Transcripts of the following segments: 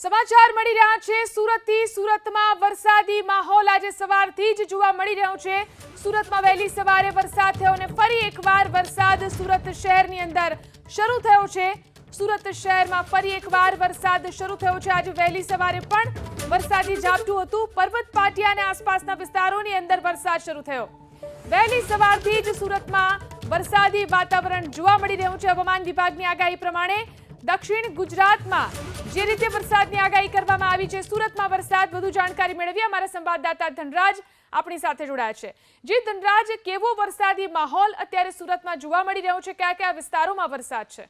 સમાચાર મળી રહ્યા છે. સુરતથી સુરતમાં વરસાદી માહોલ આજે સવારથી જ જોવા મળી રહ્યો છે. સુરતમાં વહેલી સવારે વરસાદ થયો અને ફરી એકવાર વરસાદ સુરત શહેરની અંદર શરૂ થયો છે. સુરત શહેરમાં ફરી એકવાર વરસાદ શરૂ થયો છે. આજે વહેલી સવારે પણ વરસાદી ઝાપટું હતું. પર્વત પાટિયા અને આસપાસના વિસ્તારોની અંદર વરસાદ શરૂ થયો. વહેલી સવારથી જ સુરતમાં વરસાદી વાતાવરણ જોવા મળી રહ્યું છે. હવામાન વિભાગની આગાહી પ્રમાણે દક્ષિણ ગુજરાતમાં જે રીતે વરસાદની આગાહી કરવામાં આવી છે, સુરતમાં વરસાદ, વધુ જાણકારી મેળવી અમારા સંવાદદાતા ધનરાજ આપણી સાથે જોડાયા છે. જી ધનરાજ, કેવો વરસાદી માહોલ અત્યારે સુરતમાં જોવા મળી રહ્યો છે? કયા કયા વિસ્તારોમાં વરસાદ છે?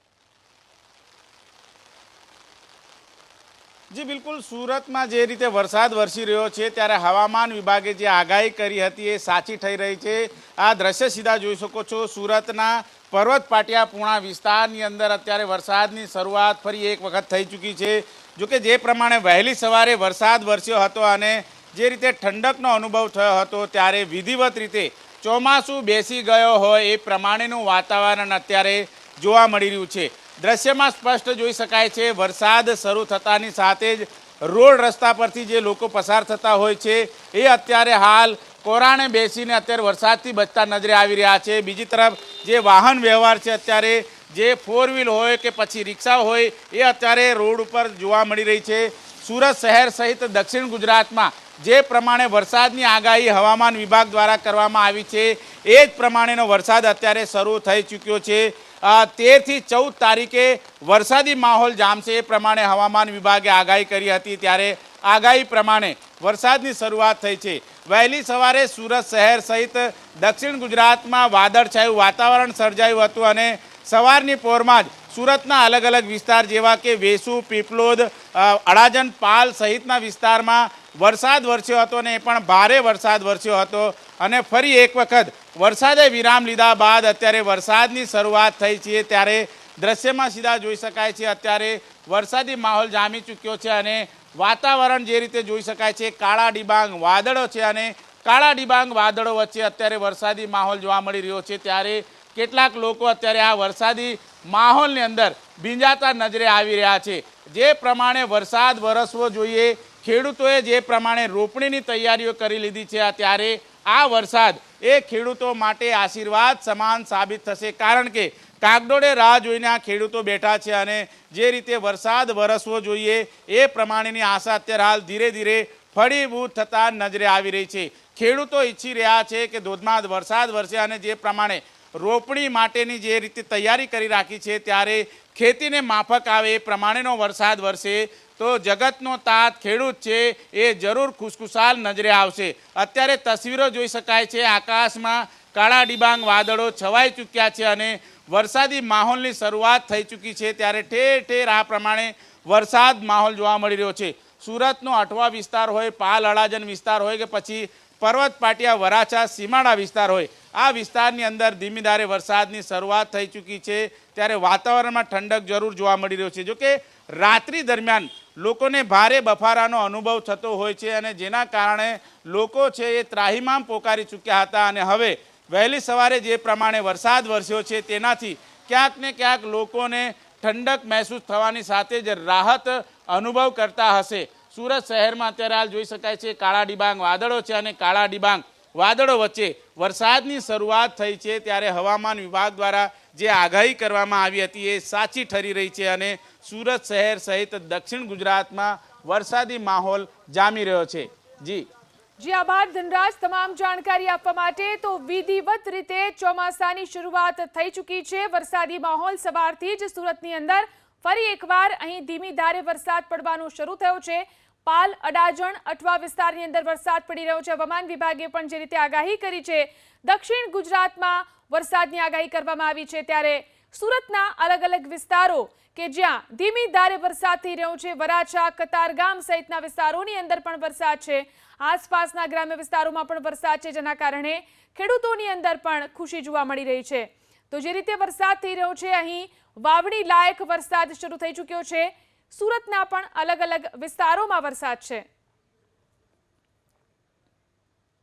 જી, બિલકુલ. સુરતમાં જે રીતે વરસાદ વરસી રહ્યો છે, ત્યારે હવામાન વિભાગે જે આગાહી કરી હતી એ સાચી થઈ રહી છે. આ દ્રશ્ય સીધા જોઈ શકો છો. સુરતના પર્વત પાટિયા પૂણા વિસ્તારની અંદર અત્યારે વરસાદની શરૂઆત ફરી એક વખત થઈ ચૂકી છે. જોકે જે પ્રમાણે વહેલી સવારે વરસાદ વરસ્યો હતો અને જે રીતે ઠંડકનો અનુભવ થયો હતો, ત્યારે વિધિવત રીતે ચોમાસું બેસી ગયો હોય એ પ્રમાણેનું વાતાવરણ અત્યારે જોવા મળી રહ્યું છે. દ્રશ્યમાં સ્પષ્ટ જોઈ શકાય છે, વરસાદ શરૂ થતાની સાથે જ રોડ રસ્તા પરથી જે લોકો પસાર થતા હોય છે, એ અત્યારે હાલ કોરાણે બેસીને અત્યારે વરસાદથી બચતા નજરે આવી રહ્યા છે. બીજી તરફ જે વાહન વ્યવહાર છે અત્યારે, જે ફોર વ્હીલ હોય કે પછી રિક્ષા હોય, એ અત્યારે રોડ ઉપર જોવા મળી રહી છે. સુરત શહેર સહિત દક્ષિણ ગુજરાતમાં જે પ્રમાણે વરસાદની આગાહી હવામાન વિભાગ દ્વારા કરવામાં આવી છે, એ જ પ્રમાણેનો વરસાદ અત્યારે શરૂ થઈ ચૂક્યો છે. તેરથી ચૌદ તારીખે વરસાદી માહોલ જામશે, એ પ્રમાણે હવામાન વિભાગે આગાહી કરી હતી. ત્યારે આગાહી પ્રમાણે વરસાદની શરૂઆત થઈ છે. વહેલી સવારે સુરત શહેર સહિત દક્ષિણ ગુજરાતમાં વાદળછાયું વાતાવરણ સર્જાયું હતું અને સવારની પોરમાં જ સુરતના અલગ અલગ વિસ્તાર જેવા કે વેસુ, પીપલોદ અડાજન પાલ સહિતના વિસ્તારમાં વરસાદ વરસ્યો હતો અને એ પણ ભારે વરસાદ વરસ્યો હતો. અને ફરી એક વખત વરસાદે વિરામ લીધા બાદ અત્યારે વરસાદની શરૂઆત થઈ છે. ત્યારે દ્રશ્યમાં સીધા જોઈ શકાય છે, અત્યારે વરસાદી માહોલ જામી ચૂક્યો છે અને વાતાવરણ જે રીતે જોઈ શકાય છે, કાળા ડિબાંગ વાદળો છે અને કાળા ડિબાંગ વાદળો વચ્ચે અત્યારે વરસાદી માહોલ જોવા મળી રહ્યો છે. ત્યારે કેટલાક લોકો અત્યારે આ વરસાદી માહોલની અંદર ભીંજાતા નજરે આવી રહ્યા છે. જે પ્રમાણે વરસાદ વરસવો જોઈએ ખેડૂતોએ જે પ્રમાણે રોપણીની તૈયારીઓ કરી લીધી છે ત્યારે આ વરસાદ એ ખેડૂતો માટે આશીર્વાદ સમાન સાબિત થશે. કારણ કે કાગડોળે રાહ જોઈને આ ખેડૂતો બેઠા છે અને જે રીતે વરસાદ વરસવો જોઈએ એ પ્રમાણેની આશા અત્યારે હાલ ધીરે ધીરે ફળીભૂત થતા નજરે આવી રહી છે. ખેડૂતો ઈચ્છી રહ્યા છે કે ધોધમાં વરસાદ વરસે અને જે પ્રમાણે રોપણી માટેની જે રીતે તૈયારી કરી રાખી છે, ત્યારે ખેતીને માફક આવે એ પ્રમાણેનો વરસાદ વરસે તો જગતનો તાત ખેડૂત છે એ જરૂર ખુશખુશાલ નજરે આવશે. અત્યારે તસવીરો જોઈ શકાય છે, આકાશમાં કાળા ડિબાંગ વાદળો છવાઈ ચૂક્યા છે અને વરસાદી માહોલની શરૂઆત થઈ ચૂકી છે ત્યારે ઠેર ઠેર આ પ્રમાણે વરસાદ માહોલ જોવા મળી રહ્યો છે. સુરતનો અઠવા વિસ્તાર હોય, પાલ અડાજન વિસ્તાર હોય કે પછી પર્વત પાટિયા વરાછા, સીમાડા વિસ્તાર હોય આ વિસ્તારની અંદર ધીમી ધારે વરસાદની શરૂઆત થઈ ચૂકી છે. ત્યારે વાતાવરણમાં ઠંડક જરૂર જોવા મળી રહ્યો છે. જોકે રાત્રિ દરમિયાન લોકોને ભારે બફારાનો અનુભવ થતો હોય છે અને જેના કારણે લોકો છે એ ત્રાહિમામ પોકારી ચૂક્યા હતા અને હવે વહેલી સવારે જે પ્રમાણે વરસાદ વરસ્યો છે તેનાથી ક્યાંક ને ક્યાંક લોકોને ઠંડક મહેસૂસ થવાની સાથે જ રાહત અનુભવ કરતા હશે. સુરત શહેરમાં અત્યારે હાલ જોઈ શકાય છે કાળા ડિબાંગ વાદળો છે અને કાળા ડિબાંગ વાદળો વચ્ચે. વરસાદની શરૂઆત થઈ છે ત્યારે હવામાન વિભાગ દ્વારા જે આગાહી કરવામાં આવી હતી એ સાચી ઠરી રહી છે અને સુરત શહેર સહિત દક્ષિણ ગુજરાતમાં વરસાદી માહોલ જામી રહ્યો છે. જી. જી, આભાર ધનરાજ. તમામ જાણકારી આપવા માટે તો વિધિવત રીતે ચોમાસાની શરૂઆત થઈ ચૂકી છે. વરસાદી માહોલ સવારથી જ સુરતની અંદર ફરી એકવાર અહીં ધીમી ધારે વરસાદ પડવાનો શરૂ થયો છે. પાલ અડાજણ અઠવા વિસ્તારની અંદર વરસાદ પડી રહ્યો છે. હવામાન વિભાગે પણ જે રીતે આગાહી કરી છે, દક્ષિણ ગુજરાતમાં વરસાદની આગાહી કરવામાં આવી છે. ત્યારે સુરતના અલગ અલગ વિસ્તારો કે જ્યાં ધીમી ધારે વરસાદ થઈ રહ્યો છે, વરાછા, કતારગામ સહિતના વિસ્તારોની અંદર પણ વરસાદ છે. આસપાસના ગ્રામ્ય વિસ્તારોમાં પણ વરસાદ છે, જેના કારણે ખેડૂતોની અંદર પણ ખુશી જોવા મળી રહી છે. તો જે રીતે વરસાદ થઈ રહ્યો છે, અહીં વાવણી લાયક વરસાદ શરૂ થઈ ચૂક્યો છે. સુરતના પણ અલગ અલગ વિસ્તારોમાં વરસાદ છે.